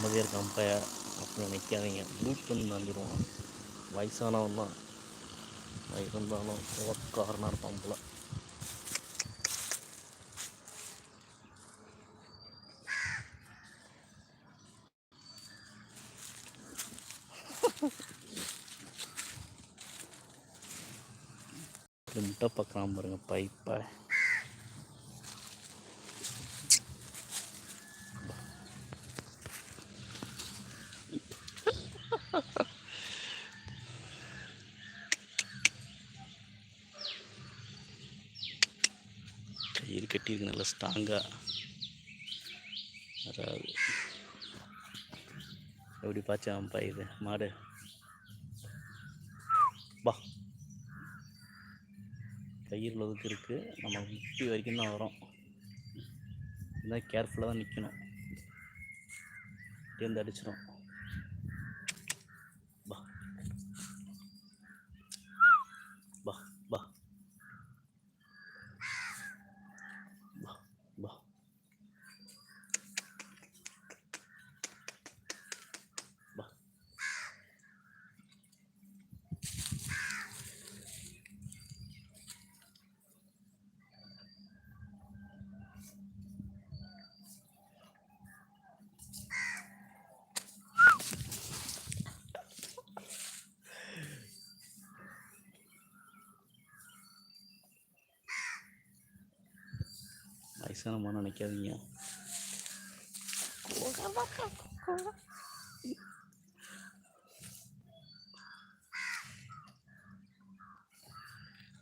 நிம்மதியாக இருக்கான் பைய அப்படின்னு நிற்காதீங்க லூட் பண்ணி வந்துடுவான் வயசானவன் தான். இருந்தாலும் காரணம் இருப்பான் போல. முட்டை பார்க்கலாம் பாருங்க பைப்பை கயிறு கட்டியிருக்கு நல்லா ஸ்ட்ராங்காக வராது. எப்படி பாய்ச்சா இது? மாடு. பா. கயிறு ஒதுக்கு இருக்குது நம்ம முட்டி வரைக்கும் தான் வரோம். இருந்தால் கேர்ஃபுல்லாக தான் நிற்கணும் இருந்து அடிச்சிடும் பா பா பா பா பா பா மனம் நினைக்காதீங்க.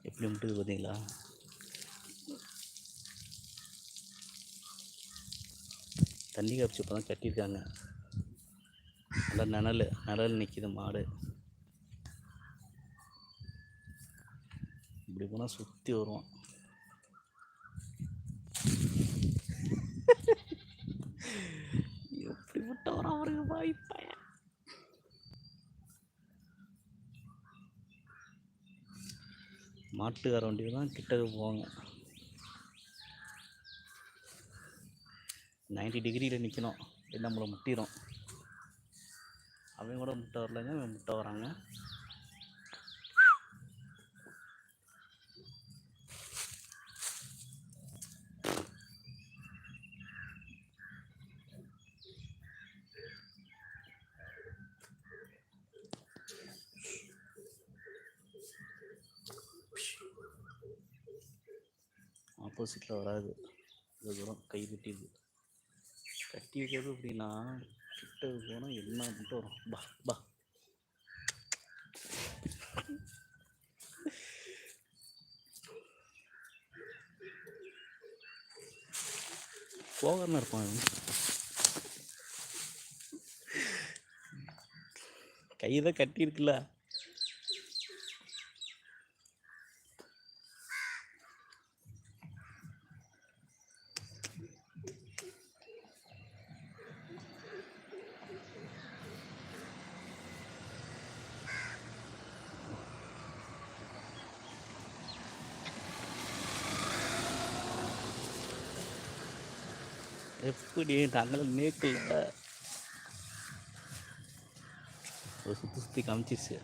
எப்படி முட்டுது பார்த்தீங்களா? தண்ணி காப்பிச்சு இப்போ தான் கட்டியிருக்காங்க. நல்லா நிழல் நிழல் நிற்கிது மாடு. இப்படி போனால் சுற்றி வருவான். மாட்டுக்கார வண்டியில் தான் கிட்டக்கு போவாங்க. நைன்டி டிகிரியில் நிற்கணும் இல்லை நம்மளை முட்டிடும் அவங்க கூட முட்டை வரலங்க முட்டை வராங்க. ஆப்போசிட்டில் வராது. இது தூரம் கை வெட்டிடுது கட்டி வைக்கிறது அப்படின்னா கிட்ட போனால் என்ன மட்டும் வரும். பா பா. போகாம இருப்பான் இவன். கை தான் கட்டியிருக்குல்ல எப்படி நாங்கள் நேக்கில் ஒரு சுற்றி சுற்றி காமிச்சிச்சு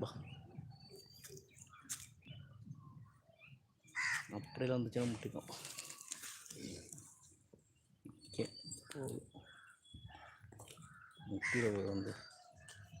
பா அப்படியெல்லாம் வந்துச்சுன்னா முட்டிக்கும். ஓகே முட்டியில் வந்து